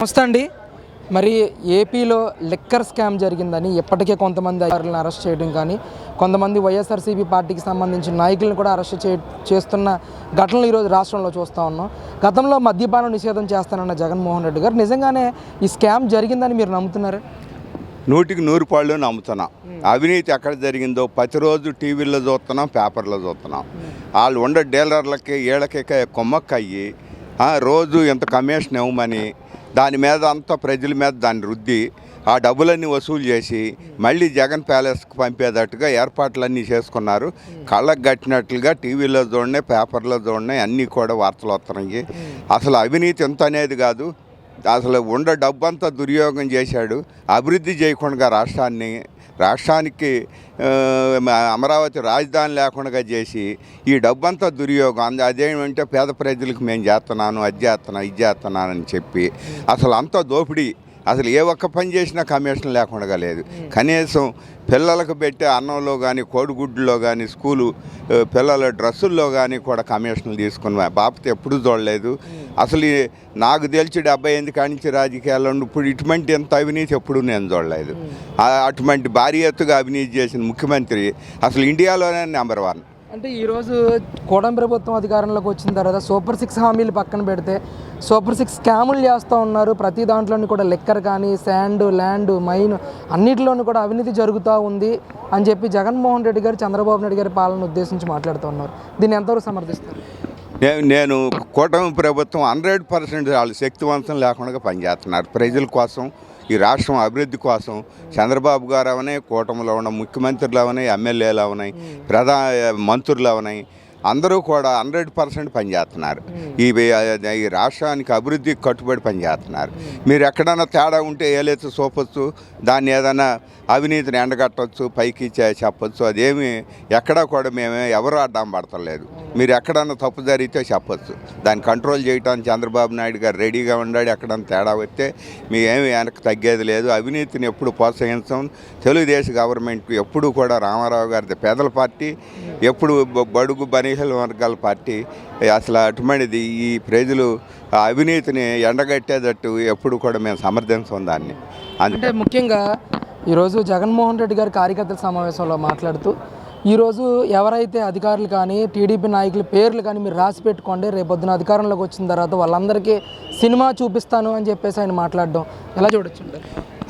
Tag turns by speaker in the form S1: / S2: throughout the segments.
S1: నమస్తే అండి. మరి ఏపీలో లిక్కర్ స్కామ్ జరిగిందని ఇప్పటికే కొంతమంది అధికారులను అరెస్ట్ చేయడం కానీ కొంతమంది వైఎస్ఆర్సీపీ పార్టీకి సంబంధించిన నాయకులను కూడా అరెస్ట్ చే చేస్తున్న ఘటనలు ఈరోజు రాష్ట్రంలో చూస్తూ ఉన్నాం. గతంలో మద్యపానం నిషేధం చేస్తానన్న జగన్మోహన్ రెడ్డి గారు నిజంగానే ఈ స్కామ్ జరిగిందని మీరు నమ్ముతున్నారు?
S2: నూటికి నూరు పాళ్ళు నమ్ముతున్నాం. అవినీతి ఎక్కడ జరిగిందో ప్రతిరోజు టీవీలో చూస్తున్నాం పేపర్లో చూస్తున్నాం. వాళ్ళు ఉండే డీలర్లకి వీళ్ళకి కొమ్మక్కయ్యి ఆ, రోజు ఇంత కమిషన్ ఇవ్వమని దాని మీద అంతా ప్రజల మీద దాన్ని రుద్ది ఆ డబ్బులన్నీ వసూలు చేసి మళ్ళీ జగన్ ప్యాలెస్కి పంపేటట్టుగా ఏర్పాట్లన్నీ చేసుకున్నారు. కళ్ళకు కట్టినట్లుగా టీవీలో చూడనే పేపర్లో చూడనే అన్నీ కూడా వార్తలు వస్తున్నాయి. అసలు అవినీతి ఎంత అనేది కాదు. అసలు ఉండ డబ్బంతా దుర్యోగం చేశాడు. అభివృద్ధి చేయకుండా రాష్ట్రాన్ని రాష్ట్రానికి అమరావతి రాజధాని లేకుండా చేసి ఈ డబ్బంతా దుర్యోగం. అంద అదేమంటే పేద ప్రజలకు మేము చేస్తున్నాను అది చేస్తున్నాను ఇది చేస్తున్నానని చెప్పి. అసలు అంతా దోపిడీ. అసలు ఏ ఒక్క పని చేసినా కమిషన్ లేకుండా లేదు. కనీసం పిల్లలకు పెట్టే అన్నంలో కానీ కోడిగుడ్డులో కానీ స్కూలు పిల్లల డ్రెస్సుల్లో కానీ కూడా కమిషన్లు తీసుకుని బాపత ఎప్పుడూ చూడలేదు. అసలు నాకు తెలిసి డెబ్బై ఎనిమిది కానించి రాజకీయాల్లో ఇప్పుడు ఇటువంటి ఎంత అవినీతి ఎప్పుడు నేను చూడలేదు. అటువంటి భారీ ఎత్తుగా అవినీతి చేసిన ముఖ్యమంత్రి అసలు ఇండియాలోనే నెంబర్ వన్
S1: అంటే ఈరోజు కోడం ప్రభుత్వం అధికారంలోకి వచ్చిన తర్వాత సూపర్ సిక్స్ హామీలు పక్కన పెడితే సూపర్ సిక్స్ స్కాములు చేస్తూ ఉన్నారు. ప్రతి దాంట్లోని కూడా లెక్కర్ కానీ శాండ్ ల్యాండ్ మైన్ అన్నిటిలోనూ కూడా అవినీతి జరుగుతూ ఉంది అని చెప్పి జగన్మోహన్ రెడ్డి గారు చంద్రబాబు నాయుడు గారి పాలన ఉద్దేశించి మాట్లాడుతూ ఉన్నారు. దీన్ని ఎంతవరకు సమర్థిస్తారు?
S2: నేను కూటమి ప్రభుత్వం హండ్రెడ్ పర్సెంట్ వాళ్ళు శక్తివంతం లేకుండా పనిచేస్తున్నారు. ప్రజల కోసం ఈ రాష్ట్రం అభివృద్ధి కోసం చంద్రబాబు గారు అవనే కూటమిలో ఉన్న ముఖ్యమంత్రులు అవనాయి ఎమ్మెల్యేలు అవనాయి ప్రధా మంత్రులు అవనాయి అందరూ కూడా హండ్రెడ్ పర్సెంట్ పనిచేస్తున్నారు ఈ ఈ రాష్ట్రానికి అభివృద్ధికి కట్టుబడి పనిచేస్తున్నారు మీరు ఎక్కడైనా తేడా ఉంటే ఏలైతే చూపొచ్చు దాన్ని ఏదైనా అవినీతిని ఎండగట్టవచ్చు పైకి చెప్పొచ్చు అదేమి ఎక్కడా కూడా మేము ఎవరు అడ్డం పడతలేదు. మీరు ఎక్కడన్నా తప్పు జరిగితే చెప్పొచ్చు. దాన్ని కంట్రోల్ చేయడానికి చంద్రబాబు నాయుడు గారు రెడీగా ఉన్నాడు ఎక్కడన్నా తేడా వస్తే మీ ఏమి వెనక్కి తగ్గేది లేదు. అవినీతిని ఎప్పుడు ప్రోత్సహించం. తెలుగుదేశం గవర్నమెంట్ ఎప్పుడు కూడా రామారావు గారిది పేదల పార్టీ ఎప్పుడు బడుగు బనీహల వర్గాల పార్టీ అసలు అటువంటిది ఈ ప్రజలు అవినీతిని ఎండగట్టేటట్టు ఎప్పుడు కూడా మేము సమర్థించం దాన్ని. అందుకే
S1: అంటే ముఖ్యంగా ఈరోజు జగన్మోహన్ రెడ్డి గారి కార్యకర్తల సమావేశంలో మాట్లాడుతూ ఈరోజు ఎవరైతే అధికారులు కానీ టీడీపీ నాయకుల పేర్లు కానీ మీరు రాసి పెట్టుకోండి రేపొద్దున అధికారంలోకి వచ్చిన తర్వాత వాళ్ళందరికీ సినిమా చూపిస్తాను అని చెప్పేసి ఆయన మాట్లాడడం. ఎలా చూడొచ్చు?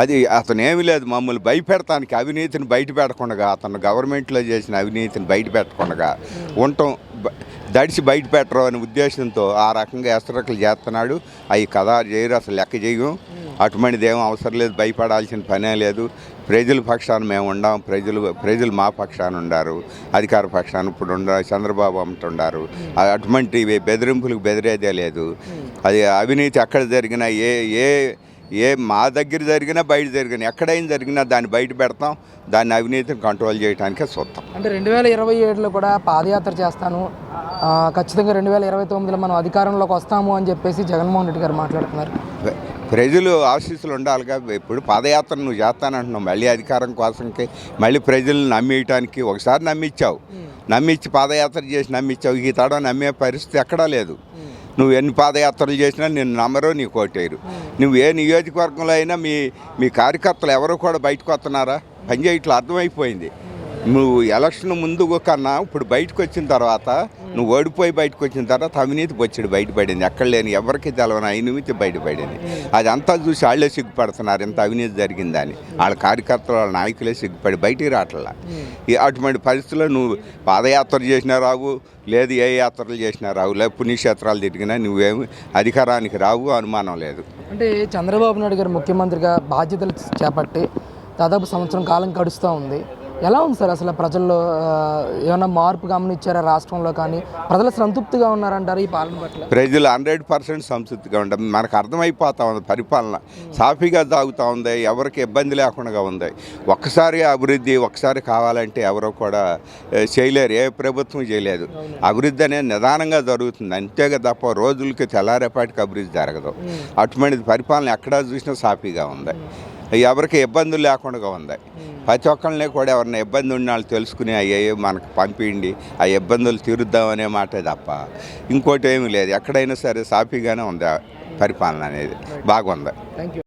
S2: అది అతను ఏమీ లేదు మమ్మల్ని భయపెడతానికి అవినీతిని బయట పెట్టకుండా అతను గవర్నమెంట్లో చేసిన అవినీతిని బయట పెట్టకుండా ఉండటం బ- దడిసి బయట పెట్టరు అనే ఉద్దేశంతో ఆ రకంగా ఎస్తరకలు చేస్తున్నాడు. అవి కథ చేయరు అసలు లెక్క చేయం అటువంటిది ఏం అవసరం లేదు భయపడాల్సిన పనే లేదు. ప్రజల పక్షాన మేము ఉండాం ప్రజలు ప్రజలు మా పక్షాన ఉండారు అధికార పక్షాన ఇప్పుడు ఉండారు చంద్రబాబు అమ్ముతుండారు ఆ- అటువంటి బెదిరింపులకు బెదిరేదే లేదు. అది అవినీతి ఎక్కడ జరిగినా ఏ ఏ ఏ మా దగ్గర జరిగినా బయట జరిగినా ఎక్కడైనా జరిగినా దాన్ని బయట పెడతాం దాన్ని అవినీతిని కంట్రోల్ చేయడానికే చూస్తాం.
S1: అంటే రెండు వేల ఇరవై ఏడులో కూడా పాదయాత్ర చేస్తాను. ఖచ్చితంగా రెండు వేల ఇరవై తొమ్మిదిలో మనం అధికారంలోకి వస్తాము అని చెప్పేసి జగన్మోహన్ రెడ్డి గారు మాట్లాడుతున్నారు.
S2: ప్ర- ప్రజలు ఆశీస్సులు ఉండాలిగా. ఇప్పుడు పాదయాత్ర నువ్వు చేస్తానంటున్నావు. మళ్ళీ అధికారం కోసంకి మళ్ళీ ప్రజలను నమ్మేయటానికి ఒకసారి నమ్మించావు నమ్మించి పాదయాత్ర చేసి నమ్మించావు ఈ తడ నమ్మే పరిస్థితి ఎక్కడా లేదు. నువ్వు ఎన్ని పాదయాత్రలు చేసినా నేను నమ్మరు నీ కోటేరు. నువ్వు ఏ నియోజకవర్గంలో అయినా మీ మీ కార్యకర్తలు ఎవరు కూడా బయటకు వస్తున్నారా? పని చేయట్లు అర్థమైపోయింది. నువ్వు ఎలక్షన్ ముందు కన్నా ఇప్పుడు బయటకు వచ్చిన తర్వాత నువ్వు ఓడిపోయి బయటకు వచ్చిన తర్వాత అవినీతి వచ్చాడు బయటపడింది ఎక్కడ లేని ఎవరికి తెలవని అవినీతి బయటపడింది అది అంతా చూసి వాళ్ళే సిగ్గుపడుతున్నారు ఇంత అవినీతి జరిగిందని వాళ్ళ కార్యకర్తలు వాళ్ళ నాయకులే సిగ్గుపడి బయటికి రావట్లా. అటువంటి పరిస్థితుల్లో నువ్వు పాదయాత్ర చేసినా రావు లేదు ఏ యాత్రలు చేసినా రావు లేదు పుణ్యక్షేత్రాలు తిరిగినా నువ్వేమి అధికారానికి రావు అనుమానం లేదు.
S1: అంటే చంద్రబాబు నాయుడు గారు ముఖ్యమంత్రిగా బాధ్యతలు చేపట్టి దాదాపు సంవత్సరం కాలం గడుస్తూ ఉంది. ఎలా ఉంది సార్ అసలు ప్రజల్లో ఏమైనా మార్పు గమనించారా రాష్ట్రంలో కానీ? ప్రజలు సంతృప్తిగా ఉన్నారంటారు ఈ పాలన పట్ల?
S2: ప్రజలు హండ్రెడ్ పర్సెంట్ సంతృప్తిగా ఉంటాం మనకు అర్థమైపోతా ఉంది పరిపాలన. సాఫీగా సాగుతూ ఉంది. ఎవరికి ఇబ్బంది లేకుండా ఉంది. ఒక్కసారి అభివృద్ధి ఒక్కసారి కావాలంటే ఎవరో కూడా చేయలేరు. ఏ ప్రభుత్వం చేయలేదు. అభివృద్ధి అనేది నిదానంగా జరుగుతుంది. అంతేగా తప్ప రోజులకి తెల్లారేపాటికి అభివృద్ధి జరగదు. అటువంటిది పరిపాలన ఎక్కడా చూసినా సాఫీగా ఉంది. ఎవరికి ఇబ్బందులు లేకుండా ఉంది. ప్రతి ఒక్కరిని కూడా ఎవరిని ఇబ్బంది ఉన్న వాళ్ళు తెలుసుకుని అయ్యే మనకు పంపిండి ఆ ఇబ్బందులు తీరుద్దామనే మాట తప్ప ఇంకోటి ఏమీ లేదు. ఎక్కడైనా సరే సాఫీగానే ఉంది పరిపాలన అనేది. బాగుంది.
S1: Thank you